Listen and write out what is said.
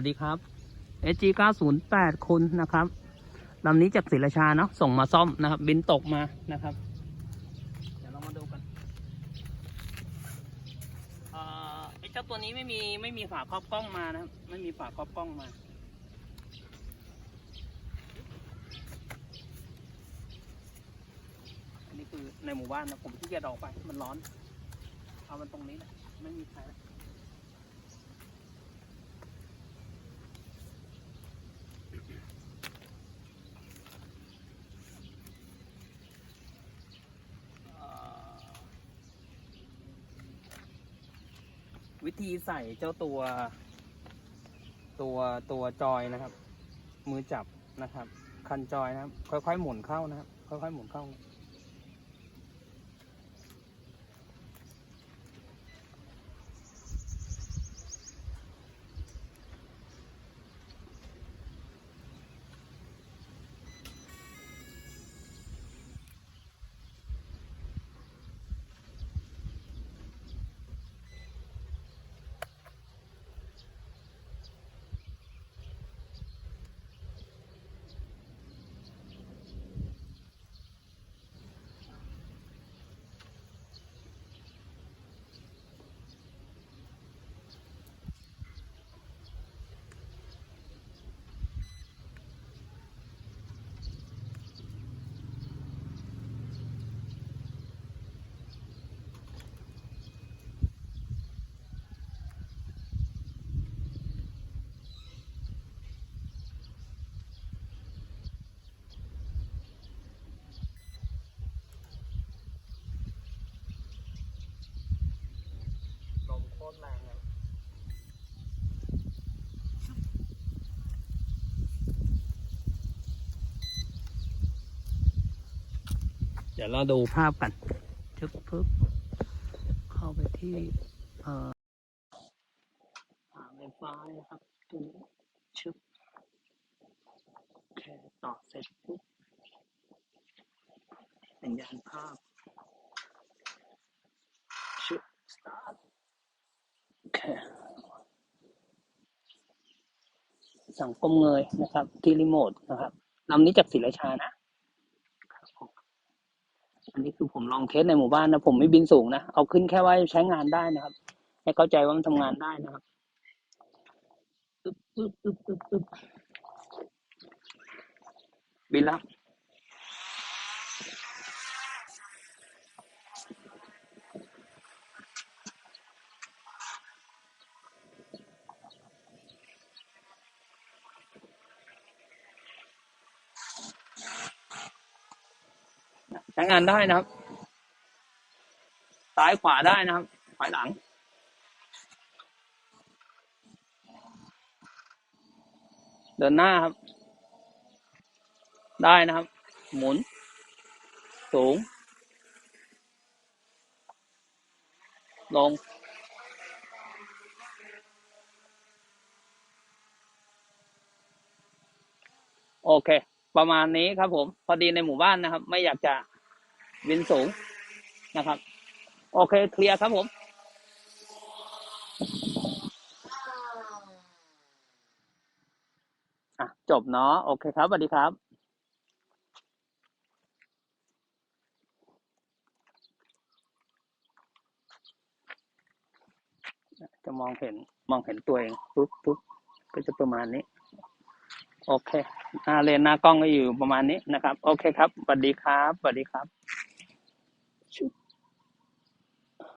วัสดีครับ SG 908คุณนะครับลำนี้จากศรีราชาเนาะส่งมาซ่อมนะครับ บินตกมานะครับ เดี๋ยวเรามาดูกันเอ่อไอเจ้าตัวนี้ไม่มีไม่มีฝาครอบกล้องมานะครับ ไม่มีฝาครอบกล้องมาอันนี้คือในหมู่บ้านนะผมที่จะออกไปมันร้อน เอามันตรงนี้แหละไม่มีใครแล้ว วิธีใส่เจ้าตัว ตัวตัวจอยนะครับ มือจับนะครับ คันจอยนะครับ ค่อยๆหมุนเข้านะครับ ค่อยๆหมุนเข้า ลมโคตรแรงเลยเดี๋ยวเราดูภาพกันชึบปึ๊บเข้าไปที่ เอ่อหาไฟฟ้านะครับตัวนี้ชึบโอเคต่อเสร็จปุ๊บสัญญาณภาพชึบ start โอเค สังคมเงยนะครับ ที่รีโมทนะครับลำนี้จากศรีราชานะอันนี้คือผมลองเทสในหมู่บ้านนะผมไม่บินสูงนะเอาขึ้นแค่ว่าใช้งานได้นะครับ ให้เข้าใจว่ามันทำงานได้นะครับปึ๊บปึ๊บปึ๊บปึ๊บปึ๊บบินแล้ว ใช้งานได้นะครับ ซ้ายขวาได้นะครับถอยหลัง เดินหน้าครับ ได้นะครับ หมุน สูง ลงโอเค ประมาณนี้ครับ ผม พอดีในหมู่บ้านนะครับ ไม่อยากจะบินสูงนะครับ โอเคเคลียร์ครับผมอะจบเนาะโอเคครับสวัสดีครับจะมองเห็นมองเห็นตัวเองปุ๊บปุ๊บก็จะประมาณนี้ โอเคหน้าเลนหน้ากล้องก็อยู่ประมาณนี้นะครับ โอเคครับสวัสดีครับสวัสดีครับ